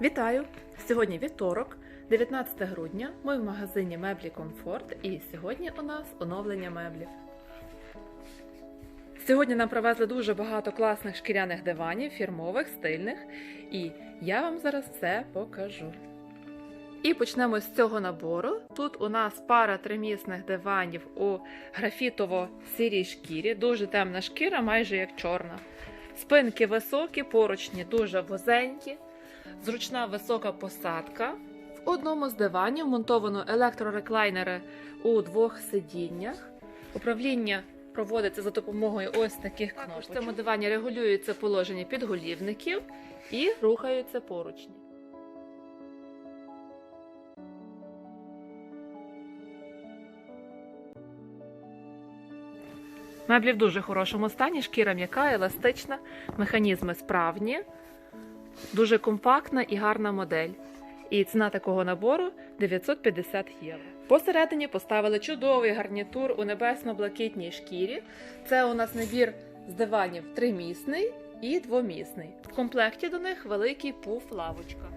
Вітаю! Сьогодні вівторок, 19 грудня. Ми в магазині меблі Комфорт і сьогодні у нас оновлення меблів. Сьогодні нам привезли дуже багато класних шкіряних диванів, фірмових, стильних, і я вам зараз все покажу. І почнемо з цього набору. Тут у нас пара тримісних диванів у графітово-сірій шкірі, дуже темна шкіра, майже як чорна. Спинки високі, поручні дуже вузенькі, зручна висока посадка. В одному з диванів монтовано електрореклайнери у двох сидіннях. Управління проводиться за допомогою ось таких кнопок. В цьому дивані регулюється положення підголівників і рухаються поручні. Меблі в дуже хорошому стані, шкіра м'яка, еластична, механізми справні, дуже компактна і гарна модель. І ціна такого набору 950 євро. Посередині поставили чудовий гарнітур у небесно-блакитній шкірі. Це у нас набір з диванів тримісний і двомісний. В комплекті до них великий пуф лавочка.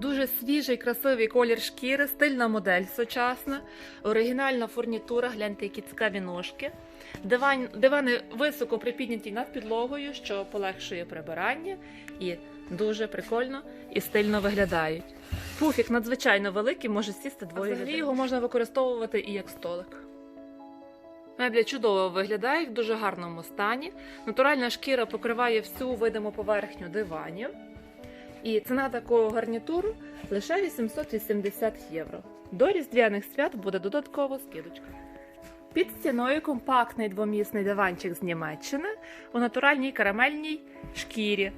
Дуже свіжий, красивий колір шкіри, стильна модель сучасна, оригінальна фурнітура, гляньте, які цікаві ножки. Диван, дивани високо припідняті над підлогою, що полегшує прибирання і дуже прикольно і стильно виглядають. Пуфік надзвичайно великий, може сісти двоє людей. Його можна використовувати і як столик. Меблі чудово виглядають в дуже гарному стані. Натуральна шкіра покриває всю видиму поверхню диванів. І ціна такого гарнітуру лише 880 євро. До різдвяних свят буде додатково скидочка. Під стіною компактний двомісний диванчик з Німеччини у натуральній карамельній шкірі.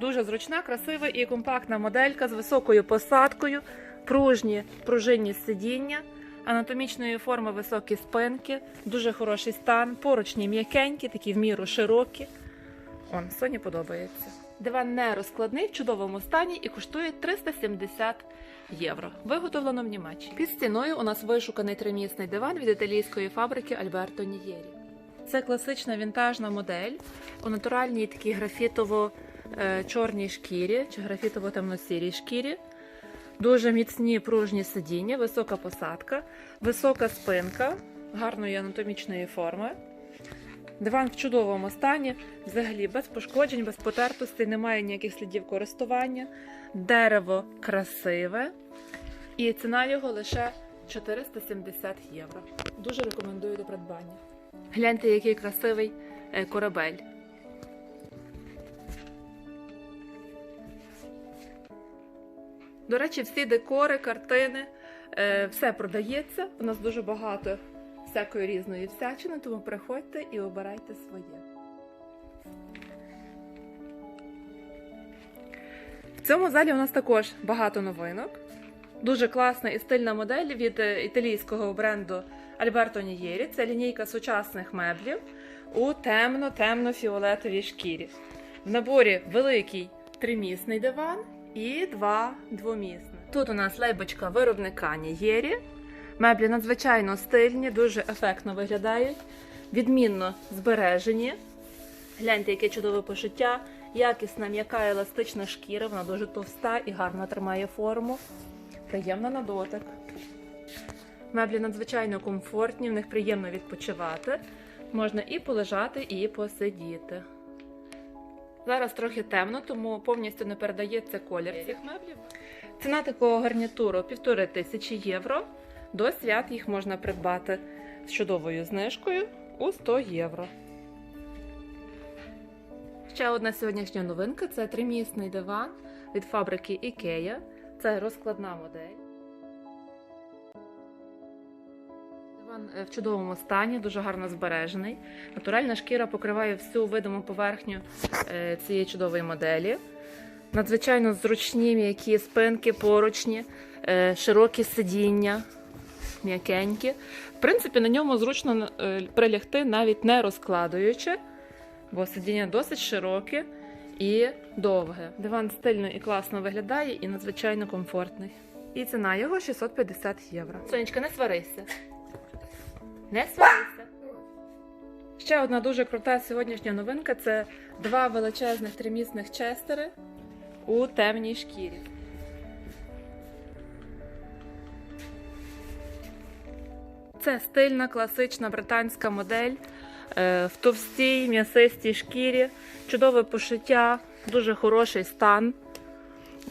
Дуже зручна, красива і компактна моделька з високою посадкою, пружні пружинні сидіння, анатомічної форми високі спинки, дуже хороший стан, поручні м'якенькі, такі в міру широкі. Он, Соні подобається. Диван не розкладний в чудовому стані і коштує 370 євро. Виготовлено в Німеччині. Під стіною у нас вишуканий тримісний диван від італійської фабрики Альберто Нієрі. Це класична вінтажна модель у натуральній такій графітово-чорній шкірі чи графітово-темно-сірій шкірі. Дуже міцні пружні сидіння, висока посадка, висока спинка гарної анатомічної форми. Диван в чудовому стані, взагалі без пошкоджень, без потертостей, немає ніяких слідів користування. Дерево красиве. І ціна його лише 470 євро. Дуже рекомендую до придбання. Гляньте, який красивий е, корабель. До речі, всі декори, картини, е, все продається. У нас дуже багато всякої різної всячини, тому приходьте і обирайте своє. В цьому залі у нас також багато новинок. Дуже класна і стильна модель від е, італійського бренду Альберто Нієрі. Це лінійка сучасних меблів у темно-темно-фіолетовій шкірі. В наборі великий тримісний диван і два двомісних. Тут у нас лейбочка виробника Нієрі. Меблі надзвичайно стильні, дуже ефектно виглядають, відмінно збережені. Гляньте, яке чудове пошиття, якісна, м'яка, еластична шкіра, вона дуже товста і гарно тримає форму. Приємна на дотик. Меблі надзвичайно комфортні, в них приємно відпочивати. Можна і полежати, і посидіти. Зараз трохи темно, тому повністю не передається колір цих меблів. Ціна такого гарнітуру 1500 євро. До свят їх можна придбати з чудовою знижкою у 100 євро. Ще одна сьогоднішня новинка це тримісний диван від фабрики IKEA. Це розкладна модель. Диван е, в чудовому стані, дуже гарно збережений. Натуральна шкіра покриває всю видиму поверхню е, цієї чудової моделі. Надзвичайно зручні м'які спинки, поручні, е, широкі сидіння м'якенькі. В принципі, на ньому зручно е, прилягти, навіть не розкладуючи, бо сидіння досить широке і довге. Диван стильно і класно виглядає і надзвичайно комфортний. І ціна його 650 євро. Сонечка, не сварися. Не сварися. Ще одна дуже крута сьогоднішня новинка це два величезних тримісних честери у темній шкірі. Це стильна класична британська модель е, в товстій м'ясистій шкірі, чудове пошиття, дуже хороший стан.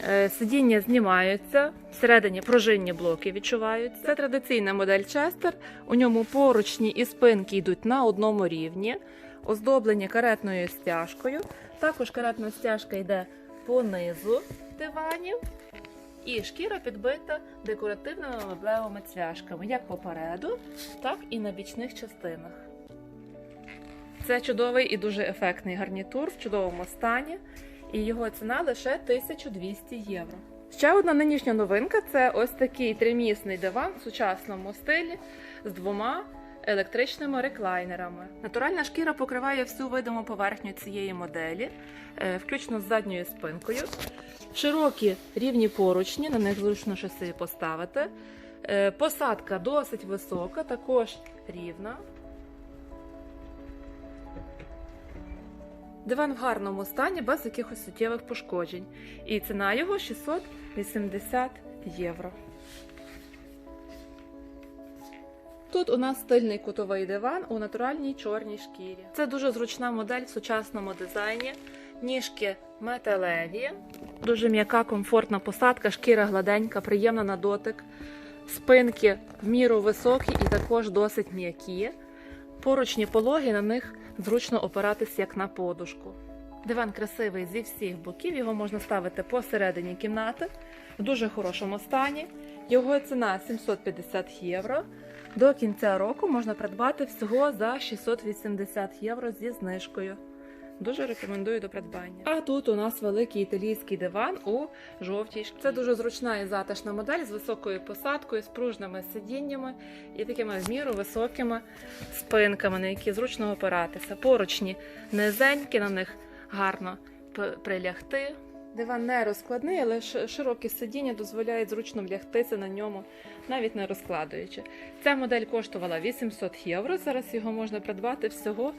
Е, Сидіння знімаються, всередині пружинні блоки відчуваються. Це традиційна модель Честер. У ньому поручні і спинки йдуть на одному рівні, оздоблені каретною стяжкою. Також каретна стяжка йде по низу диванів. І шкіра підбита декоративними меблевими цвяшками, як попереду, так і на бічних частинах. Це чудовий і дуже ефектний гарнітур в чудовому стані, і його ціна лише 1200 євро. Ще одна нинішня новинка це ось такий тримісний диван в сучасному стилі з двома електричними реклайнерами. Натуральна шкіра покриває всю видиму поверхню цієї моделі, е, включно з задньою спинкою. Широкі рівні поручні, на них зручно щось поставити. Е, Посадка досить висока, також рівна. Диван в гарному стані, без якихось суттєвих пошкоджень. І ціна його 680 євро. Тут у нас стильний кутовий диван у натуральній чорній шкірі. Це дуже зручна модель в сучасному дизайні. Ніжки металеві, дуже м'яка, комфортна посадка, шкіра гладенька, приємна на дотик. Спинки в міру високі і також досить м'які. Поручні пологи на них зручно опиратись як на подушку. Диван красивий зі всіх боків, його можна ставити посередині кімнати в дуже хорошому стані. Його ціна 750 євро. До кінця року можна придбати всього за 680 євро зі знижкою. Дуже рекомендую до придбання. А тут у нас великий італійський диван у жовтій шкірі. Це дуже зручна і затишна модель з високою посадкою, з пружними сидіннями і такими в міру високими спинками, на які зручно опиратися. Поручні низенькі, на них гарно прилягти. Диван не розкладний, але ш- широкі сидіння дозволяють зручно влягтися на ньому, навіть не розкладуючи. Ця модель коштувала 800 євро. Зараз його можна придбати всього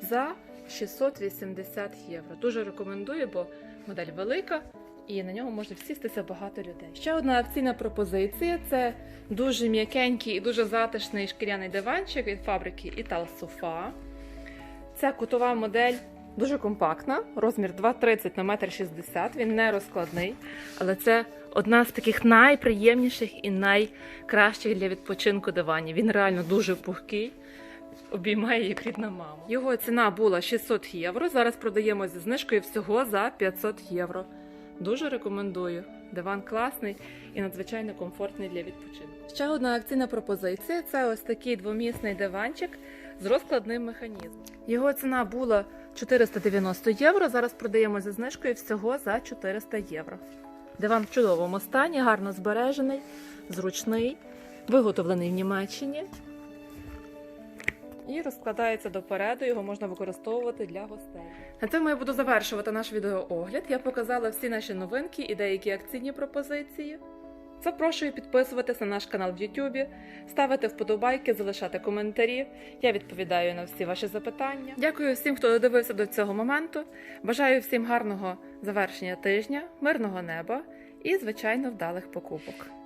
за 680 євро. Дуже рекомендую, бо модель велика і на нього може всістися багато людей. Ще одна акційна пропозиція це дуже м'якенький і дуже затишний шкіряний диванчик від фабрики Ital Sofa. Ця кутова модель дуже компактна, розмір 2,30 на 1,60 м. Він не розкладний, але це одна з таких найприємніших і найкращих для відпочинку диванів. Він реально дуже пухкий обіймає як рідна мама. Його ціна була 600 євро. Зараз продаємо зі знижкою всього за 500 євро. Дуже рекомендую. Диван класний і надзвичайно комфортний для відпочинку. Ще одна акційна пропозиція це ось такий двомісний диванчик з розкладним механізмом. Його ціна була 490 євро. Зараз продаємо зі знижкою всього за 400 євро. Диван в чудовому стані, гарно збережений, зручний, виготовлений в Німеччині і розкладається допереду, його можна використовувати для гостей. На цьому я буду завершувати наш відеоогляд. Я показала всі наші новинки і деякі акційні пропозиції. Запрошую підписуватись на наш канал в Ютубі, ставити вподобайки, залишати коментарі. Я відповідаю на всі ваші запитання. Дякую всім, хто додивився до цього моменту. Бажаю всім гарного завершення тижня, мирного неба і, звичайно, вдалих покупок.